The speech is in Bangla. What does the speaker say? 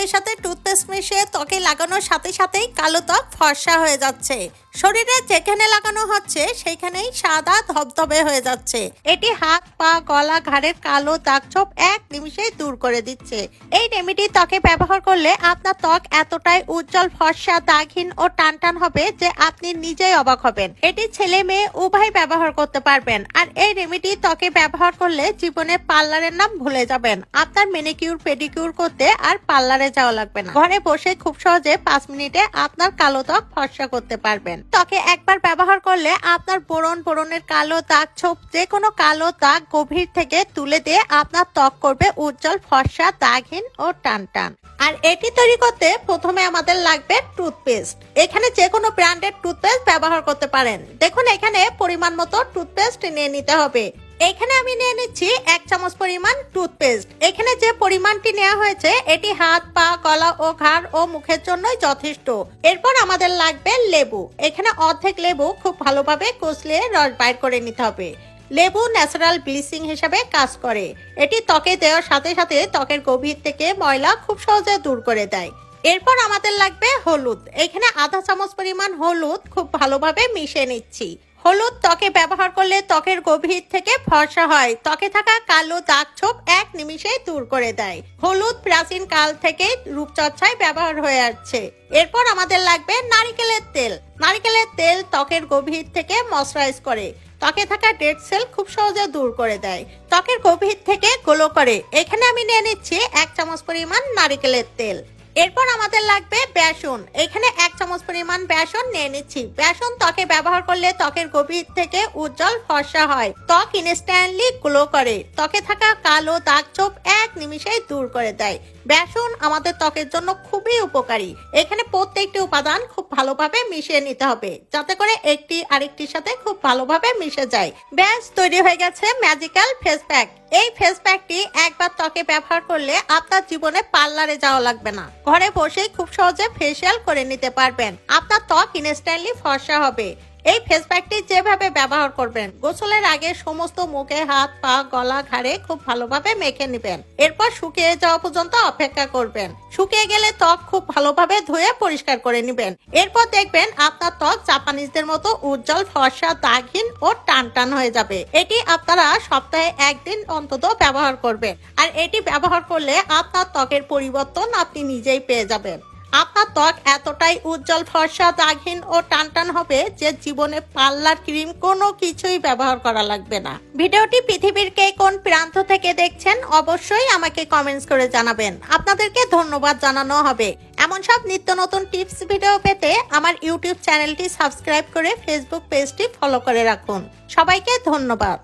জলের সাথে টুথপেস্ট মিশিয়ে ত্বকে লাগানোর সাথে সাথেই কালো ত্বক ফর্সা হয়ে যাচ্ছে। শরীরে যেখানে লাগানো হচ্ছে সেইখানেই সাদা ধবধবে হয়ে যাচ্ছে। এটি হাত, পা, গলা, ঘাড়ের কালো দাগ ছোপ এক নিমিষেই দূর করে দিচ্ছে। এই রেমেডি ত্বকে ব্যবহার করলে আপনার ত্বক এতটাই উজ্জ্বল, ফর্সা, দাগহীন ও টানটান হবে যে আপনি নিজেই অবাক হবেন। এটি ছেলে মেয়ে উভয় ব্যবহার করতে পারবেন। আর এই রেমেডি ত্বকে ব্যবহার করলে জীবনে পার্লারের নাম ভুলে যাবেন। আপনার মেনিকিউর পেডিকিউর করতে আর পার্লারে যাওয়া লাগবে না। ঘরে বসে খুব সহজে পাঁচ মিনিটে আপনার কালো ত্বক ফর্সা করতে পারবেন। ত্বকে একবার ব্যবহার করলে আপনার বোরন, বোরনের কালো দাগ ছোপ যে কোনো কালো দাগ গভীর থেকে তুলে দিয়ে আপনার ত্বক করবে উজ্জ্বল, ফর্সা, দাগহীন ও টান টান আর এটি তৈরি করতে প্রথমে আমাদের লাগবে টুথপেস্ট। এখানে যে কোনো ব্র্যান্ডের টুথপেস্ট ব্যবহার করতে পারেন। দেখুন, এখানে পরিমাণ মতো টুথপেস্ট নিয়ে নিতে হবে। এখানে আমি নিয়ে নিচ্ছি এক চামচ পরিমাণ টুথপেস্ট এখানে যে পরিমাণটি নেওয়া হয়েছে, এটি হাত, পা, গলা ও ঘাড় ও মুখের জন্যই যথেষ্ট। এরপর আমাদের লাগবে লেবু। এখানে অর্ধেক লেবু খুব ভালোভাবে কষলিয়ে রস বাইর করে নিতে হবে। লেবু ন্যাচারাল ব্লিচিং হিসাবে কাজ করে। এটি ত্বকে দেওয়ার সাথে সাথে ত্বকের গভীর থেকে ময়লা খুব সহজে দূর করে দেয়। এরপর আমাদের লাগবে হলুদ। এখানে আধা চামচ পরিমাণ হলুদ খুব ভালোভাবে মিশিয়ে নিচ্ছি। হলুদ ত্বকে ব্যবহার করলে ত্বকের গভীর থেকে ফর্সা হয়। ত্বকে থাকা কালো দাগ ছোপ এক নিমিষেই দূর করে দেয়। হলুদ প্রাচীন কাল থেকে রূপচর্চায় ব্যবহার হয়ে আসছে। এরপর আমাদের লাগবে নারিকেলের তেল। নারিকেলের তেল ত্বকের গভীর থেকে ময়শ্চারাইজ করে। ত্বকে থাকা ডেড সেল খুব সহজে দূর করে দেয়। ত্বকের গভীর থেকে গোলো করে। এখানে আমি নিয়ে নিচ্ছি এক চামচ পরিমাণ নারিকেলের তেল। এরপর আমাদের লাগবে বেসন। এখানে এক চামচ পরিমাণ বেসন নিয়ে নিচ্ছি। বেসন ত্বকে ব্যবহার করলে ত্বকের গভীর থেকে উজ্জ্বল ফর্সা হয়। ত্বক ইনস্ট্যান্টলি গ্লো করে। ত্বকে থাকা কালো দাগ ছোপ এক নিমিষেই দূর করে দেয়। বেসন আমাদের ত্বকের জন্য খুবই উপকারী। এখানে প্রত্যেকটি উপাদান খুব ভালোভাবে মিশিয়ে নিতে হবে, যাতে করে একটি আরেকটির সাথে খুব ভালোভাবে মিশে যায়। ব্যাস, তৈরি হয়ে গেছে ম্যাজিক্যাল ফেস প্যাক এই ফেস প্যাকটি একবার ত্বকে ব্যবহার করলে আপনার জীবনে পার্লারে যাওয়া লাগবে না। ঘরে বসেই খুব সহজে ফেসিয়াল করে নিতে পারবেন। আপনার ত্বক ইনস্ট্যান্টলি ফর্সা হবে। এই ফেস প্যাকটি যেভাবে ব্যবহার করবেন, গোসলের আগে সমস্ত মুখে হাত, পা, গলা, ঘাড়ে খুব ভালোভাবে মেখে নেবেন। এরপর শুকিয়ে যাওয়া পর্যন্ত অপেক্ষা করবেন। শুকিয়ে গেলে ত্বক খুব ভালোভাবে ধুয়ে পরিষ্কার করে নেবেন। এরপর দেখবেন আপনার ত্বক জাপানিজদের মতো উজ্জ্বল, ফর্সা, দাগহীন ও টান টান হয়ে যাবে। এটি আপনারা সপ্তাহে একদিন অন্তত ব্যবহার করবেন। আর এটি ব্যবহার করলে আপনার ত্বকের পরিবর্তন আপনি নিজেই পেয়ে যাবেন। আপনার ত্বক এতটাই উজ্জ্বল ফর্সা, দাগহীন ও টানটান হবে যে জীবনে পার্লার ক্রিম কোনো কিছুই ব্যবহার করা লাগবে না। ভিডিওটি পৃথিবীর কে কোন প্রান্ত থেকে দেখছেন অবশ্যই আমাকে কমেন্টস করে জানাবেন। আপনাদেরকে ধন্যবাদ জানানো হবে। এমন সব নিত্য নতুন টিপস ভিডিও পেতে আমার ইউটিউব চ্যানেলটি সাবস্ক্রাইব করে ফেসবুক পেজটি ফলো করে রাখুন। সবাইকে ধন্যবাদ।